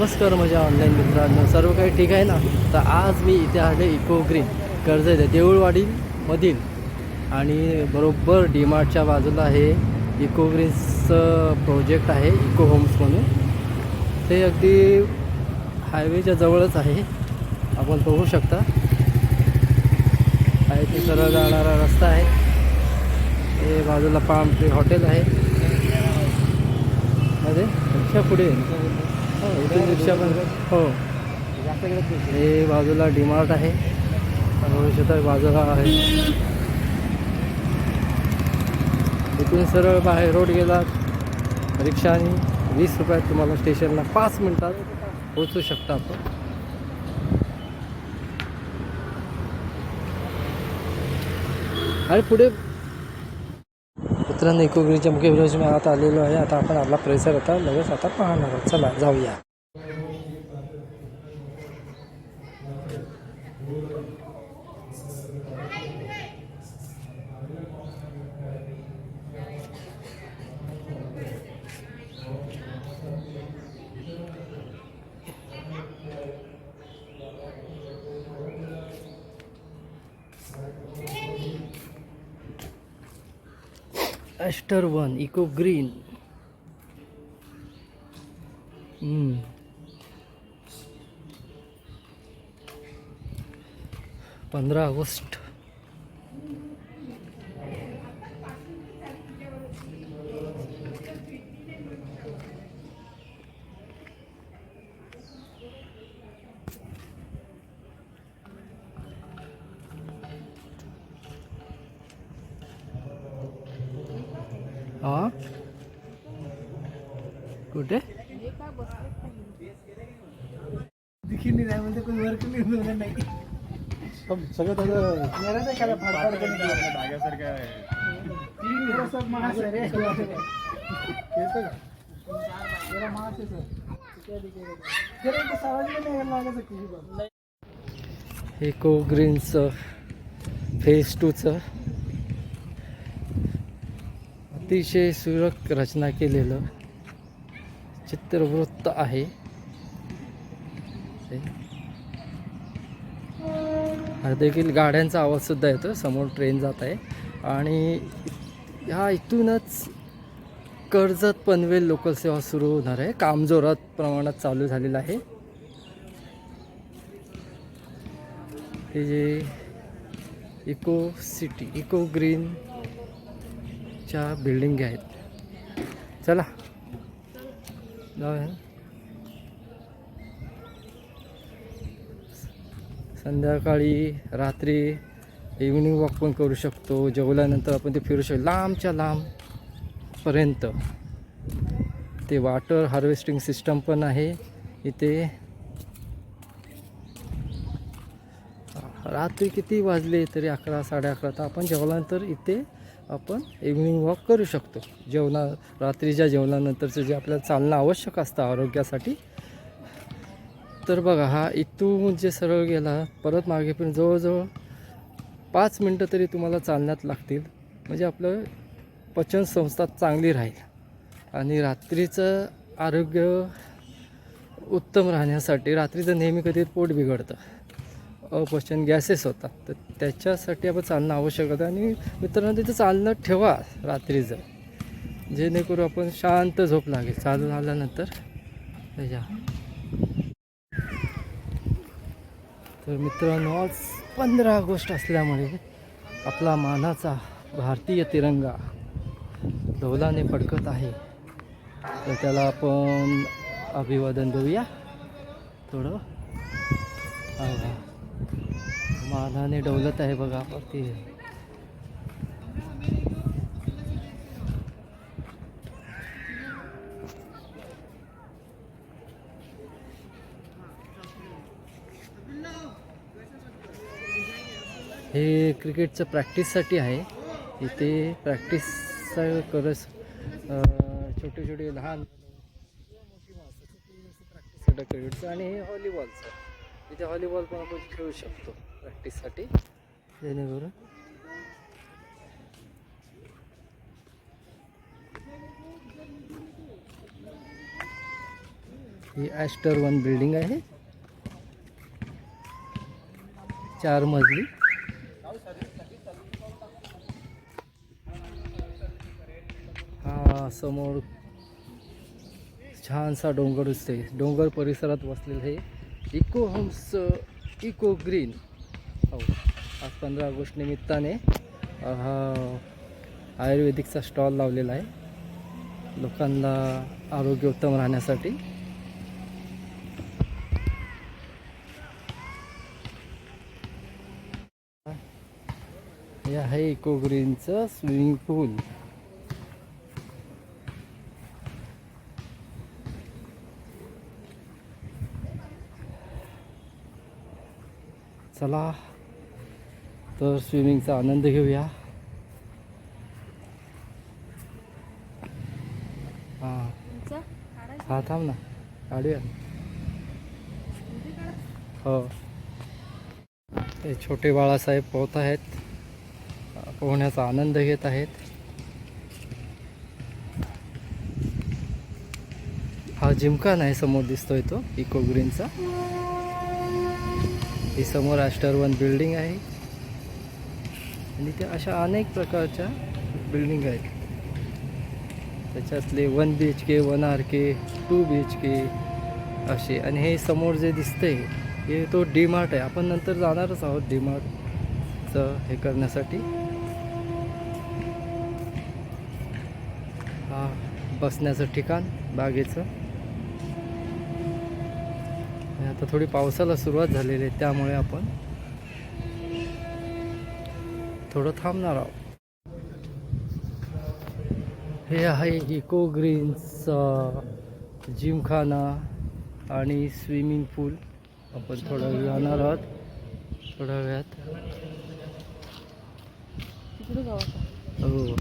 नमस्कार माझ्या ऑनलाईन मित्रांनो. सर्व काही ठीक आहे ना? तर आज मी इथे आले इको ग्रीन कर्जत देऊळवाडी देऊळवाडीमधील. आणि बरोबर डीमार्टच्या बाजूला हे इको ग्रीन्सचं प्रोजेक्ट आहे इको होम्स म्हणून. ते अगदी हायवेच्या जवळच आहे. आपण बघू शकता. आहे ते सरळ जाणारा रस्ता आहे. हे बाजूला पाम ट्री हॉटेल आहे. अरे पुढे. इथून रिक्षा पण हो. हे बाजूला डिमार्ट आहे. भविष्यात बाजूला आहे. इथून सरळ बाहेर रोड गेला रिक्षाने वीस रुपयात तुम्हाला स्टेशनला पाच मिनटात पोचू शकता आपण. आणि पुढे मित्रांनो इकोग्रीच्या मुख्य विरोध आत आता आलेलो आहे. आता आपण आपला परिसर आता लगेच आता पाहणार आहोत. चला जाऊया. ॲस्टर वन इको ग्रीन पंधरा ऑगस्ट. लागायचं किसी बात इको ग्रीनचं फेज टूचं अतिशय सुरक रचना केलेलं चित्रवृत्त आहे. देखील गाड्यांचा आवाजसुद्धा येतो. समोर ट्रेन जात आहे. आणि ह्या इथूनच कर्जत पनवेल लोकल सेवा सुरू होणार आहे. काम जोरात प्रमाणात चालू झालेलं आहे. हे जे इको सिटी इको ग्रीन च्या बिल्डिंग आहेत चला. जाऊया. संध्याकाळी रात्री इव्हिनिंग वॉक पण करू शकतो. जेवल्यानंतर आपण ते फिरू शकतो. लांबच्या लांबपर्यंत ते वॉटर हार्वेस्टिंग सिस्टम पण आहे. इथे रात्री किती वाजले तरी अकरा साडे अकरा. तर आपण जेवल्यानंतर इथे आपण इव्हिनिंग वॉक करू शकतो. जेवणा रात्रीच्या जेवणानंतरचं जे आपल्याला चालणं आवश्यक असतं आरोग्यासाठी. तर बघा हा इथून जे सरळ गेला परत मागे पण जवळजवळ पाच मिनटं तरी तुम्हाला चालण्यात लागतील. म्हणजे आपलं पचनसंस्था चांगली राहील. आणि रात्रीचं आरोग्य उत्तम राहण्यासाठी रात्रीचं नेहमी कधी पोट बिघडतं. अपचन गॅसेस होतात. तर त्याच्यासाठी आपण चालणं आवश्यक होतं. आणि मित्रांनो तिथं चालणं ठेवा रात्रीचं. जेणेकरून आपण शांत झोप लागेल. चालून आल्यानंतर या. तर मित्रांनो आज पंधरा ऑगस्ट असल्यामुळे आपला मानाचा भारतीय तिरंगा दौलाने फडकत आहे. तर त्याला आपण अभिवादन देऊया. थोडं. हा. मानाने डौलत आहे बघा वरती. हे क्रिकेटचं प्रॅक्टिससाठी आहे. इथे प्रॅक्टिस करत छोटे छोटे लहान. प्रॅक्टिस क्रिकेटचं आणि हे व्हॉलीबॉलचं इथे व्हॉलीबॉल पण आपण खेळू शकतो. प्रॅक्टिससाठी. जेणेकरून ही ॲस्टर वन बिल्डिंग आहे. चार मजली. हा समोर छानसा डोंगर दिसते डोंगर परिसरात वसलेलं हे इको होम्स इको ग्रीन हो आज पंधरा ऑगस्ट निमित्ताने हा आयुर्वेदिकचा स्टॉल लावलेला आहे. लोकांना आरोग्य उत्तम राहण्यासाठी. हे आहे इको ग्रीनचं स्विमिंग पूल चला तर स्विमिंगचा आनंद घेऊया. हां. हा थांब ना. काढूया. हो. ते छोटे बाळासाहेब पोहत आहेत. पोहण्याचा आनंद घेत आहेत. हा जिमखाना आहे समोर दिसतोय तो इको ग्रीनचा. ही समोर ॲस्टर वन बिल्डिंग आहे. आणि त्या अशा अनेक प्रकारच्या बिल्डिंग आहेत. त्याच्यातले one B H K one R K two B H K असे. आणि हे समोर जे दिसतंय हे तो डी मार्ट आहे. आपण नंतर जाणारच आहोत डी मार्टचं हे करण्यासाठी. हा बसण्याचं ठिकाण बागेचं. आणि आता थोडी पावसाला सुरुवात झालेली आहे त्यामुळे आपण थोडं थांबणार आहोत. हे आहे इको ग्रीन्सचा जिमखाना आणि स्विमिंग पूल. आपण थोडा वेळ जाणार आहोत. थोड्या वेळात. हो.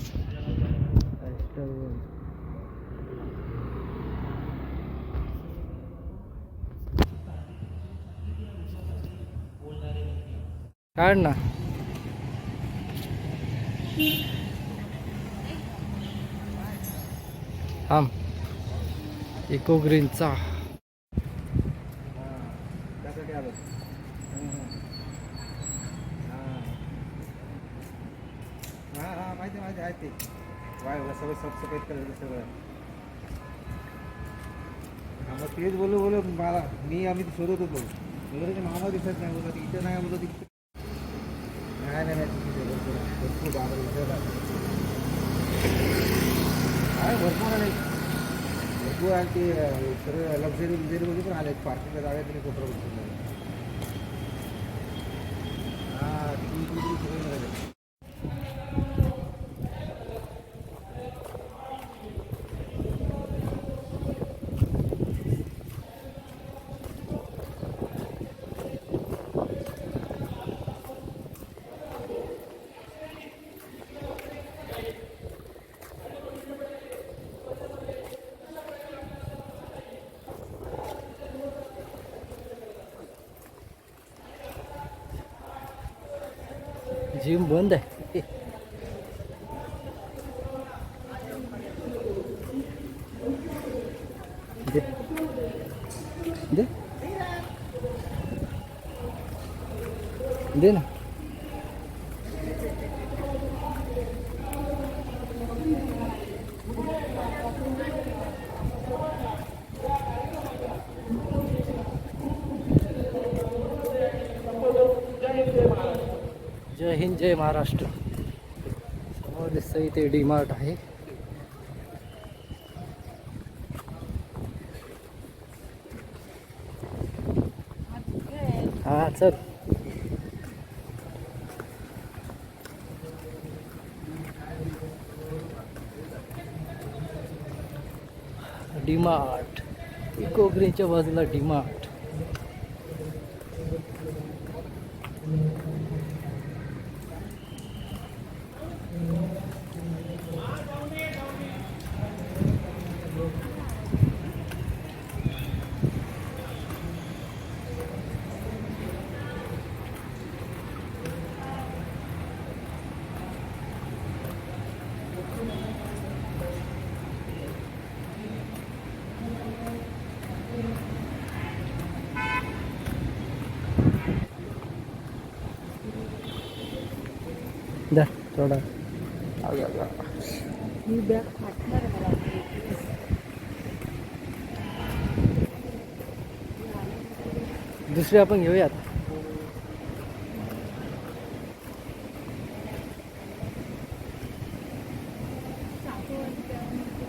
काढ ना. थांब इको ग्रीनचा त्यासाठी आलो हां हां माहिती माहिती आहे ते वाय सगळं सबसफाईत करायचं सगळं हां मग तेच बोलू बोलू मला मी आम्ही शोधत होतो मामा दिसत नाही बोलत इथं नाही बोलत इथं नाही नाही नाही आहे, भरपूर आहे. भरपूर भरपूर आहे ते सर्व लक्झरी बिक्झरी पण आले पार्किंगला जागा तरी कोपरा बघतो हां ती सगळे मिळाले Brasil um bando. Entendeu? Entendeu? जय हिंद जय महाराष्ट्र. समोर दिसतं इथे डी मार्ट आहे. हा चल. डीमार्ट इको ग्रीनच्या बाजूला डीमार्ट मार्ट थोडा अगं, अगं. ही बॅग फाटणार आहे मला दुसरी आपण घेऊयात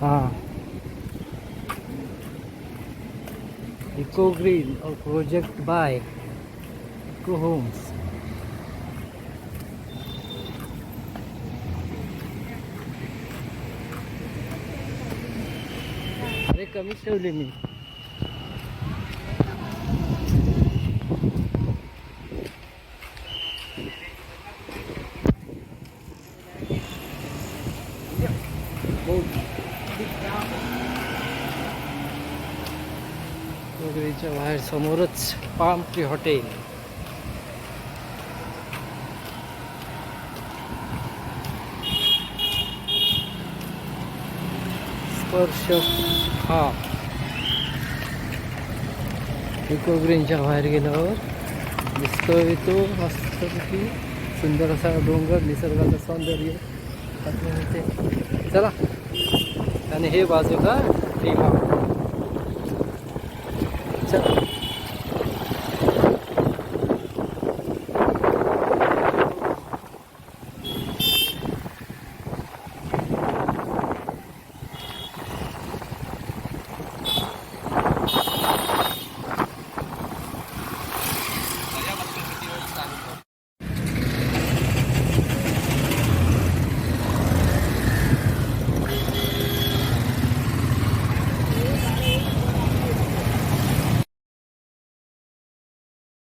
हां eco green project by eco homes अरे कमीच ठेवले मी. वगैरेच्या बाहेर समोरच पाम ट्री हॉटेल. स्पर्श. हा. इको ग्रीनच्या बाहेर गेल्यावर दिसतोय तो मस्तपैकी सुंदर असा डोंगर निसर्गाचं सौंदर्य. आपल्याला चला. आणि हे बाजूला आहे चला.